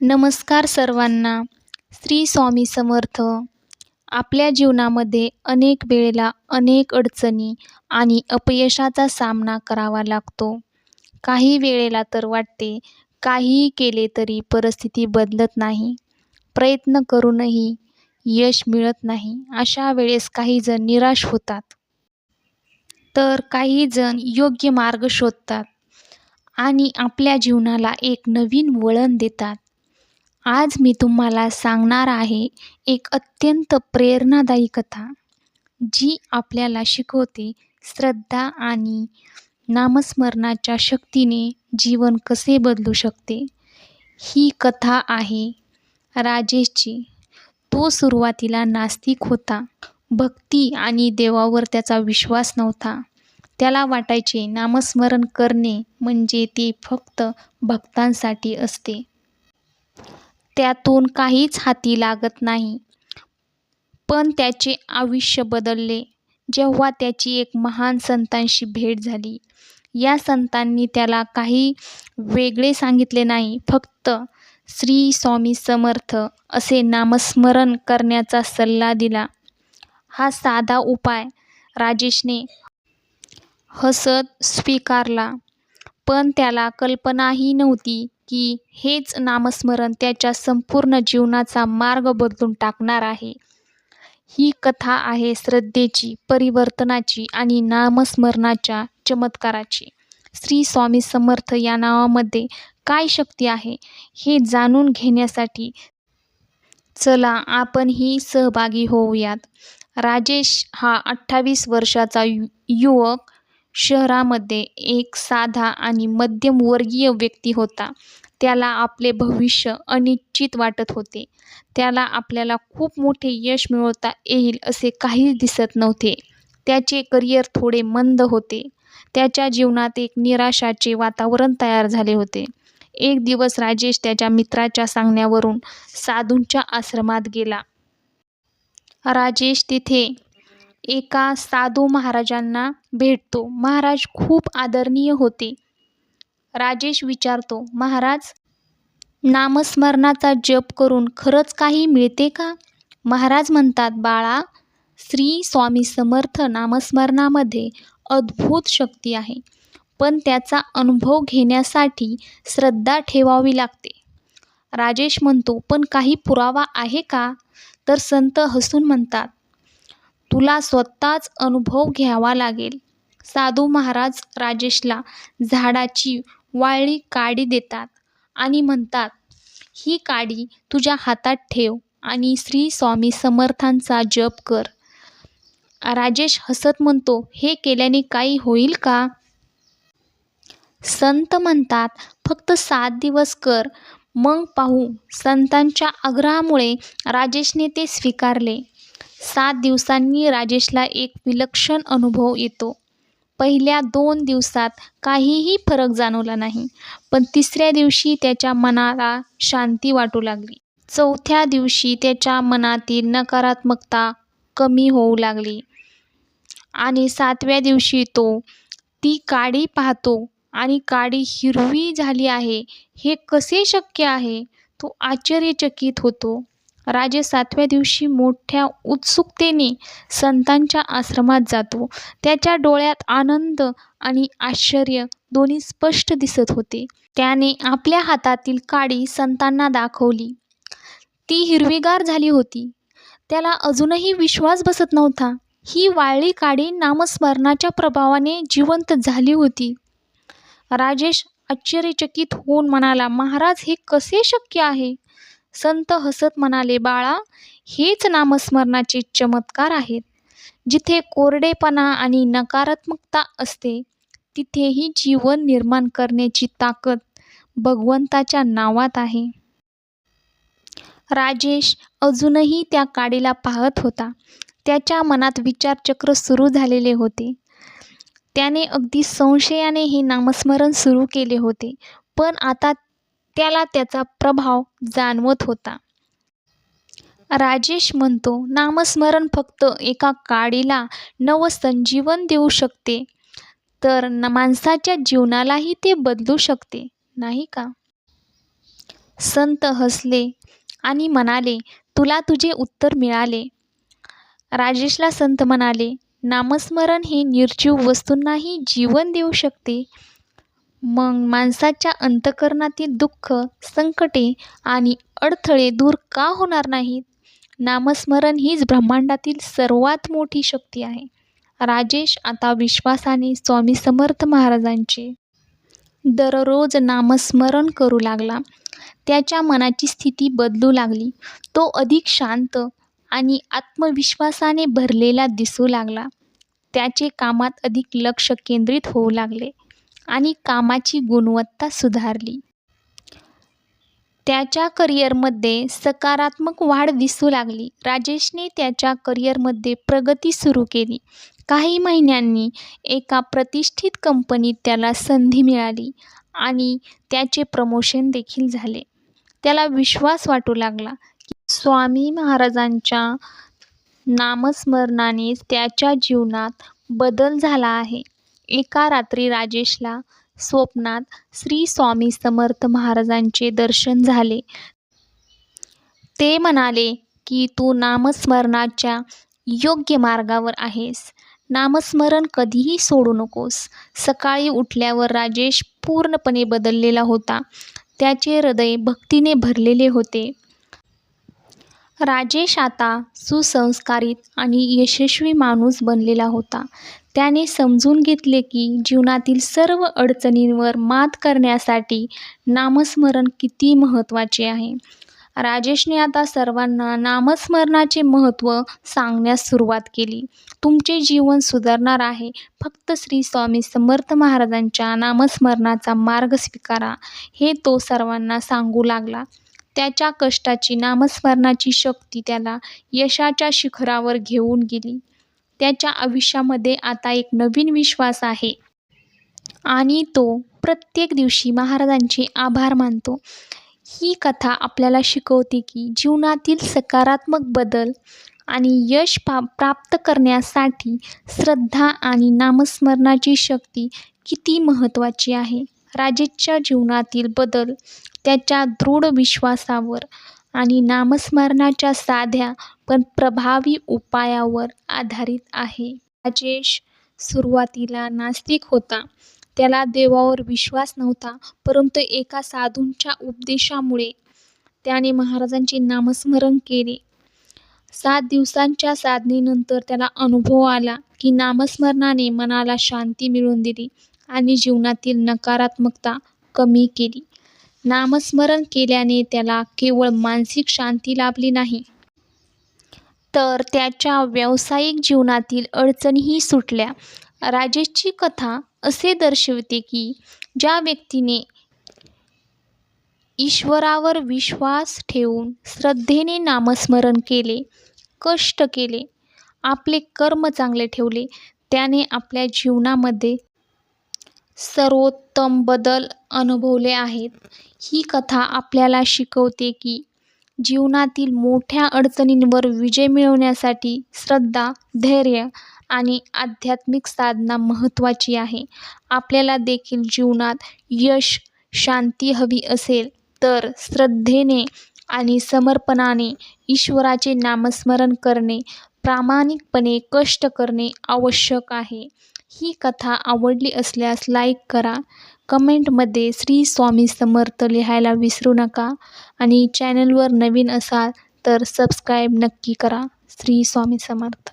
नमस्कार सर्वांना. श्री स्वामी समर्थ. आपल्या जीवनामध्ये अनेक वेळेला अनेक अडचणी आणि अपयशाचा सामना करावा लागतो. काही वेळेला तर वाटते काहीही केले तरी परिस्थिती बदलत नाही. प्रयत्न करूनही यश मिळत नाही. अशा वेळेस काहीजण निराश होतात. तर काहीजण योग्य मार्ग शोधतात आणि आपल्या जीवनाला एक नवीन वळण देतात. आज मी तुम्हाला सांगणार आहे एक अत्यंत प्रेरणादायी कथा जी आपल्याला शिकवते श्रद्धा आणि नामस्मरणाच्या शक्तीने जीवन कसे बदलू शकते. ही कथा आहे राजेशची. तो सुरुवातीला नास्तिक होता. भक्ती आणि देवावर त्याचा विश्वास नव्हता. त्याला वाटायचे नामस्मरण करणे म्हणजे ते फक्त भक्तांसाठी असते. त्यातून काहीच हाती लागत नाही. पण त्याचे आयुष्य बदलले. जेव्हा त्याची एक महान संतांशी भेट झाली. या संतांनी त्याला काही वेगळे सांगितले नाही. फक्त श्री स्वामी समर्थ असे नामस्मरण करण्याचा सल्ला दिला. हा साधा उपाय राजेशने हसत स्वीकारला. पण त्याला कल्पनाही नव्हती. की हेच नामस्मरण त्याच्या संपूर्ण जीवनाचा मार्ग बदलून टाकणार आहे. ही कथा आहे श्रद्धेची परिवर्तनाची आणि नामस्मरणाच्या चमत्काराची. श्री स्वामी समर्थ या नावामध्ये काय शक्ती आहे हे जाणून घेण्यासाठी चला आपणही सहभागी होऊयात. राजेश हा अठ्ठावीस वर्षाचा यु युवक शहरामध्ये एक साधा आणि मध्यमवर्गीय व्यक्ती होता. त्याला आपले भविष्य अनिश्चित वाटत होते. त्याला आपल्याला खूप मोठे यश मिळवता येईल असे काहीच दिसत नव्हते. त्याचे करिअर थोडे मंद होते. त्याच्या जीवनात एक निराशाचे वातावरण तयार झाले होते. एक दिवस राजेश त्याच्या मित्राच्या सांगण्यावरून साधूंच्या आश्रमात गेला. राजेश तिथे एका साधू महाराजांना भेटतो. महाराज खूप आदरणीय होते. राजेश विचारतो महाराज नामस्मरणाचा जप करून खरंच काही मिळते का? महाराज म्हणतात बाळा श्री स्वामी समर्थ नामस्मरणामध्ये अद्भुत शक्ती आहे. पण त्याचा अनुभव घेण्यासाठी श्रद्धा ठेवावी लागते. राजेश म्हणतो पण काही पुरावा आहे का? तर संत हसून म्हणतात तुला स्वतःच अनुभव घ्यावा लागेल. साधू महाराज राजेशला झाडाची वाळली काडी देतात आणि म्हणतात ही काडी तुझ्या हातात ठेव आणि श्री स्वामी समर्थांचा जप कर राजेश हसत म्हणतो हे केल्याने काही होईल का संत म्हणतात फक्त सात दिवस कर. मग पाहू. संतांच्या आग्रहामुळे राजेशने ते स्वीकारले. सात दिवसांनी राजेशला एक विलक्षण अनुभव येतो. पहिल्या दोन दिवसात काहीही फरक जाणवला नाही पण तिसऱ्या दिवशी त्याच्या मनाला शांती वाटू लागली. चौथ्या दिवशी त्याच्या मनातील नकारात्मकता कमी होऊ लागली. आणि सातव्या दिवशी तो ती काडी पाहतो आणि काडी हिरवी झाली आहे हे कसे शक्य आहे? तो आश्चर्यचकित होतो. राजे सातव्या दिवशी मोठ्या उत्सुकतेने संतांच्या आश्रमात जातो. त्याच्या डोळ्यात आनंद आणि आश्चर्य दोन्ही स्पष्ट दिसत होते. त्याने आपल्या हातातील काडी संतांना दाखवली. ती हिरवीगार झाली होती. त्याला अजूनही विश्वास बसत नव्हता. ही वाळली काडी नामस्मरणाच्या प्रभावाने जिवंत झाली होती. राजेश आश्चर्यचकित होऊन म्हणाला महाराज हे कसे शक्य आहे? संत हसत म्हणाले बाळा हेच नामस्मरणाचे चमत्कार आहेत. जिथे कोरडेपणा आणि नकारात्मकता असते तिथेही जीवन निर्माण करण्याची ताकद भगवंताच्या नावात आहे. राजेश अजूनही त्या काडीला पाहत होता. त्याच्या मनात विचारचक्र सुरू झालेले होते. त्याने अगदी संशयाने हे नामस्मरण सुरू केले होते. पण आता त्याला त्याचा प्रभाव जाणवत होता. राजेश म्हणतो नामस्मरण फक्त एका काडीला नवसंजीवन देऊ शकते तर माणसाच्या जीवनालाही ते बदलू शकते नाही का? संत हसले आणि म्हणाले तुला तुझे उत्तर मिळाले. राजेशला संत म्हणाले नामस्मरण हे निर्जीव वस्तूंनाही जीवन देऊ शकते मग माणसाच्या अंतकरणातील दुःख संकटे आणि अडथळे दूर का होणार नाहीत? नामस्मरण हीच ब्रह्मांडातील सर्वात मोठी शक्ती आहे. राजेश आता विश्वासाने स्वामी समर्थ महाराजांचे दररोज नामस्मरण करू लागला. त्याच्या मनाची स्थिती बदलू लागली. तो अधिक शांत आणि आत्मविश्वासाने भरलेला दिसू लागला. त्याचे कामात अधिक लक्ष केंद्रित होऊ लागले. आणि कामाची गुणवत्ता सुधारली. त्याच्या करिअरमध्ये सकारात्मक वाढ दिसू लागली. राजेशने त्याच्या करिअरमध्ये प्रगती सुरू केली. काही महिन्यांनी एका प्रतिष्ठित कंपनीत त्याला संधी मिळाली आणि त्याचे प्रमोशन देखील झाले. त्याला विश्वास वाटू लागला की स्वामी महाराजांच्या नामस्मरणानेच त्याच्या जीवनात बदल झाला आहे. एका रात्री राजेशला स्वप्नात श्री स्वामी समर्थ महाराजांचे दर्शन झाले. ते म्हणाले की तू नामस्मरणाच्या योग्य मार्गावर आहेस. नामस्मरण कधीही सोडू नकोस. सकाळी उठल्यावर राजेश पूर्णपणे बदललेला होता. त्याचे हृदय भक्तीने भरलेले होते. राजेश आता सुसंस्कारित आणि यशस्वी माणूस बनलेला होता. त्याने समजून घेतले की जीवनातील सर्व अडचणींवर मात करण्यासाठी नामस्मरण किती महत्त्वाचे आहे. राजेशने आता सर्वांना नामस्मरणाचे महत्त्व सांगण्यास सुरुवात केली. तुमचे जीवन सुधारणार आहे. फक्त श्री स्वामी समर्थ महाराजांच्या नामस्मरणाचा मार्ग स्वीकारा हे तो सर्वांना सांगू लागला. त्याच्या कष्टाची नामस्मरणाची शक्ती त्याला यशाच्या शिखरावर घेऊन गेली. त्याच्या आयुष्यामध्ये आता एक नवीन विश्वास आहे. आणि तो प्रत्येक दिवशी महाराजांचे आभार मानतो. ही कथा आपल्याला शिकवते की जीवनातील सकारात्मक बदल आणि यश पा प्राप्त करण्यासाठी श्रद्धा आणि नामस्मरणाची शक्ती किती महत्त्वाची आहे. राजेशच्या जीवनातील बदल त्याच्या दृढ विश्वासावर आणि नामस्मरणाच्या साध्या पण प्रभावी उपायावर आधारित आहे. राजेश सुरुवातीला नास्तिक होता. त्याला देवावर विश्वास नव्हता परंतु एका साधूंच्या उपदेशामुळे त्याने महाराजांचे नामस्मरण केले. सात दिवसांच्या साधनेनंतर त्याला अनुभव आला की नामस्मरणाने मनाला शांती मिळवून दिली आणि जीवनातील नकारात्मकता कमी केली. नामस्मरण केल्याने त्याला केवळ मानसिक शांती लाभली नाही. तर त्याच्या व्यावसायिक जीवनातील अडचणीही सुटल्या. राजेशची कथा असे दर्शवते की ज्या व्यक्तीने ईश्वरावर विश्वास ठेवून श्रद्धेने नामस्मरण केले कष्ट केले आपले कर्म चांगले ठेवले त्याने आपल्या जीवनामध्ये सर्वोत्तम बदल अनुभवले आहेत. ही कथा आपल्याला शिकवते की जीवनातील मोठ्या अडचणींवर विजय मिळवण्यासाठी श्रद्धा धैर्य आणि आध्यात्मिक साधना महत्त्वाची आहे. आपल्याला देखील जीवनात यश शांती हवी असेल तर श्रद्धेने आणि समर्पणाने ईश्वराचे नामस्मरण करणे प्रामाणिकपणे कष्ट करणे आवश्यक आहे. ही कथा आवडली असल्यास लाईक करा. कमेंटमध्ये श्री स्वामी समर्थ लिहायला विसरू नका आणि चॅनलवर नवीन असाल तर सबस्क्राईब नक्की करा. श्री स्वामी समर्थ.